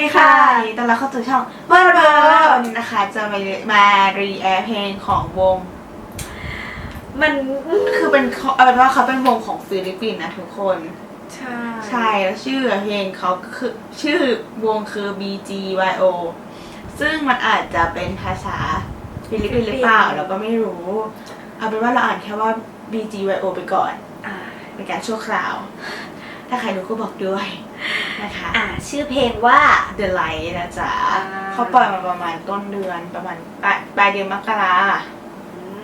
ดีค่ะยินดีต้อนรับเข้าสู่ช่องเบอร์เบอร์วันนี้นะคะจะมามารีแอร์เพลงของวง มันคือเป็นเขาเอาเป็นว่าเขาเป็นวงของฟิลิปปินส์นะทุกคน ใช่ใช่แล้วชื่อเพลงเขาคือชื่อวงคือ BGYO ซึ่งมันอาจจะเป็นภาษาฟิลิปปินส์หรือเปล่าเราก็ไม่รู้ เอาเป็นว่าเราอ่านแค่ว่า BGYO ไปก่อนอ่าเป็นการชั่วคราว ถ้าใครรู้ก็บอกด้วย นะคะอ่าชื่อเพลงว่า The Light นะจ๊ะอ่าเขาปล่อยมาประมาณต้นเดือนประมาณปลายปลายเดือนมกรา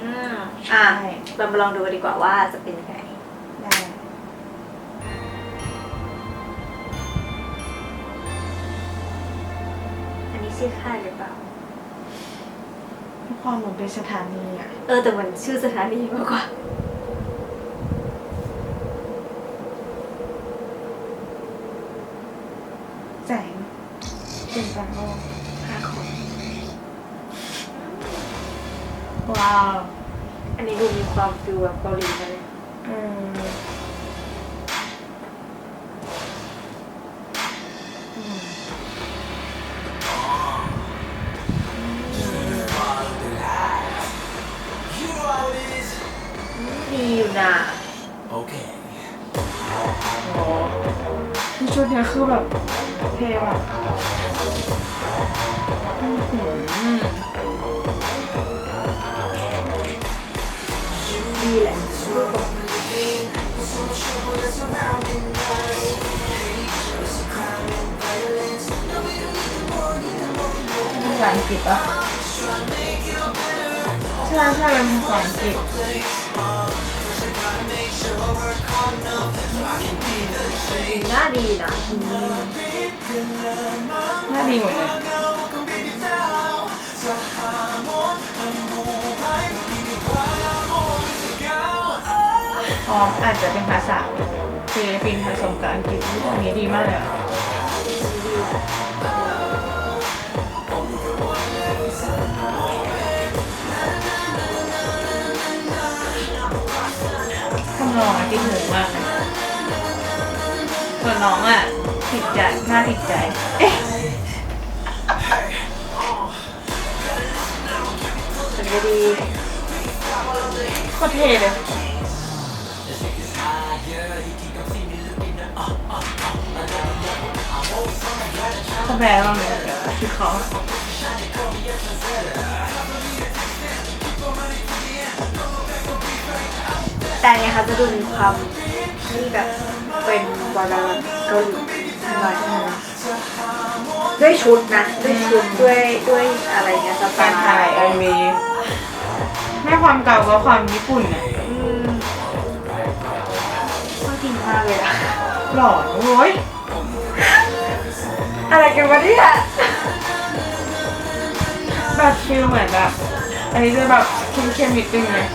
อืมใช่อะเรามาลองดูกันดีกว่าว่าจะเป็นยังไง ได้ อันนี้ชื่อค่ายหรือเปล่า ความเหมือนเป็นสถานีอะ เออแต่มันชื่อสถานีมากกว่า แสงเป็นแสงโลกห้าคนว้าวอันนี้ดูมีความฟิลแบบเกาหลีนะเลยเอออืมดีอยู่นะ Okay. โอ้ที่ ชุดเนี้ยคือแบบเท่อะอื้อหือดีแหละรูปแบบภาษาอังกฤษปะใช่ใช่เป็นภาษาอังกฤษ หน้าดีนะน่าดีหมดเลยอ๋ออาจจะเป็นภาษาฟิลิปปินส์ผสมกับอังกฤษที่ตรงนี้ดีมากเลย นองอะติดหนูมากส่วนน้องอะติดใจหน่าติดใจ เอ๊ะมันก็ดีโคตรเท่เลยเขาแปลว่าไงคือเขา แต่เนี่ยค่ะจะดูมีความที่แบบเป็นวาราเกาหลีหน่อยด้วยชุดนะด้วยชุดด้วยด้วยอะไรเงี้ยสไตการถ่ายล์เอ็มวีไม่ความเก่าก็ความญี่ปุ่นอะอืมก็ดีมากเลยอะหล่อโว้ยอะไรกันวะเนี่ยแบบฟิลเหมือนแบบอันนี้จะแบบเข้มๆนิดนึงเลย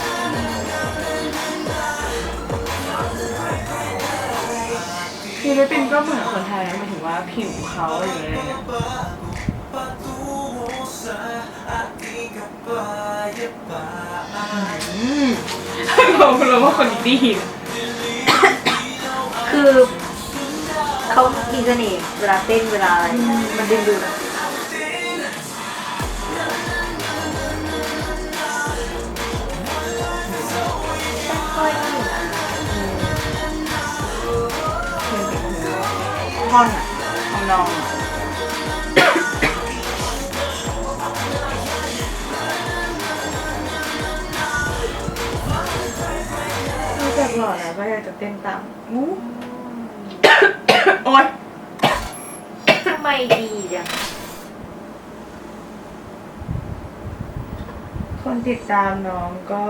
ฟิลิปปินส์ก็เหมือนคนไทยนะหมายถึงว่าผิวเขาอะไรอย่างเงี้ยอืมเราเราว่าคนดีคือเขามีเสน่ห์เวลาเต้นเวลาอะไรมันดึงดูดอะ ท่อนอะทำนองอะนอกจากหล่อแล้วก็อยากจะเต้นตามอู้ โอ๊ยทำไมดีจังคนติดตามน้องก็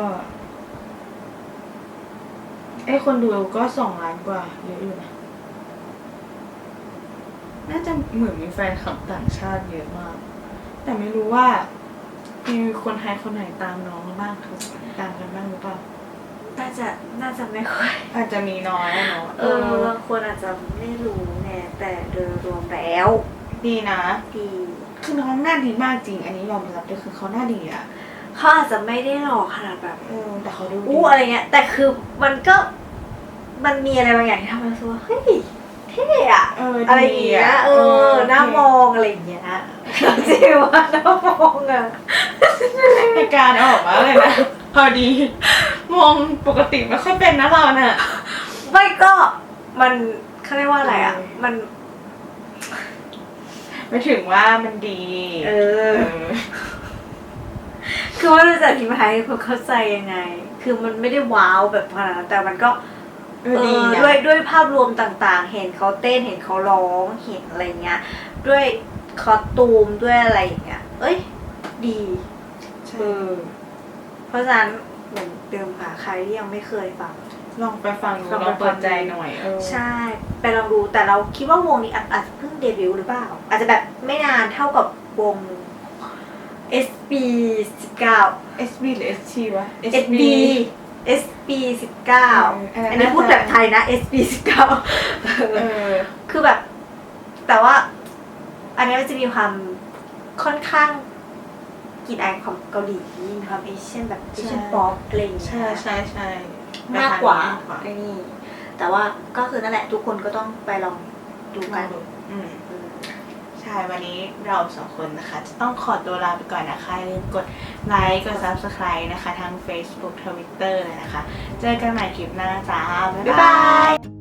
ไอยคนดูก็สองล้านกว่าเยอะอยู่นะ น่าจะเหมือนมีแฟนคลับต่างชาติเยอะมาก แต่ไม่รู้ว่า มีคนไทยคนไหนตามน้องบ้างครับตามกันบ้างหรือเปล่า น่าจะน่าจะไม่ค่อยอาจจะมีน้อยอะเนาะเออบางคนอาจจะไม่รู้ไงแต่โดยรวมแล้วดีนะ ดีคือน้องหน้าดีมากจริง อันนี้ยอมรับเลยคือเขาหน้าดีอะเขาอาจจะไม่ได้หล่อขนาดแบบเออแต่เขาดูดีอู้อะไรเงี้ยแต่คือมันก็มันมีอะไรบางอย่างที่ทำให้รู้สึกว่าเฮ้ย เท่อะเอออะไรดีอย่างเงี้ย เออหน้ามองอะไรอย่างเงี้ยจริงว่าหน้ามองอะในการออกมาเลยนะ พอดี มองปกติไม่ค่อยเป็นนะเราเนี่ยไม่ก็มันเขาเรียกว่าอะไรอะเออมันไม่ถึงว่ามันดีเอเอออ คือว่าเราจะอธิบายให้คนเข้าใจยังไง คือมันไม่ได้ว้าวแบบขนาดนั้นแต่มันก็ เออดีเออนะ ด้วยด้วยภาพรวมต่างๆ เห็นเขาเต้นเห็นเขาร้องเห็นอะไรเงี้ย ด้วยคอสตูมด้วยอะไรอย่างเงี้ย เอ้ย ดีใช่เออเพราะฉะนั้นเหมือนเดิมค่ะใครที่ยังไม่เคยฟัง ลองไปฟังดูลองลไปองเปิดใจหน่อยเออใช่ ไปลองดูแต่เราคิดว่าวงนี้อาจอาจจะเพิ่งเดบิวต์หรือเปล่า อาจจะแบบไม่นานเท่ากับวง SB 19 SB หรือ ST วะ SB SB 19 เอออันนั้นอันนี้พูดแบบไทยนะ SB 19 เออ คือแบบ แต่ว่า อันนี้มันจะมีความค่อนข้างกลินอายของเกาหลีมีความเอเชียนแบบเอเชียนใช่ ป๊อปอะไรอย่างเงี้ใช่ยใช่ใช่มากกว่าไปทงนี้มกกว่าไอ้นี่แต่ว่าก็คือนั่นแหละทุกคนก็ต้องไปลองดูกัน อืมอืม ใช่ วันนี้เราสองคนนะคะ จะต้องขอตัวลาไปก่อนนะคะอย่าลืมกดไลค์กด subscribe นะคะ ทาง Facebook Twitter เลยนะคะ เจอกันใหม่คลิปหน้าจ้า บ๊ายบายบาบาย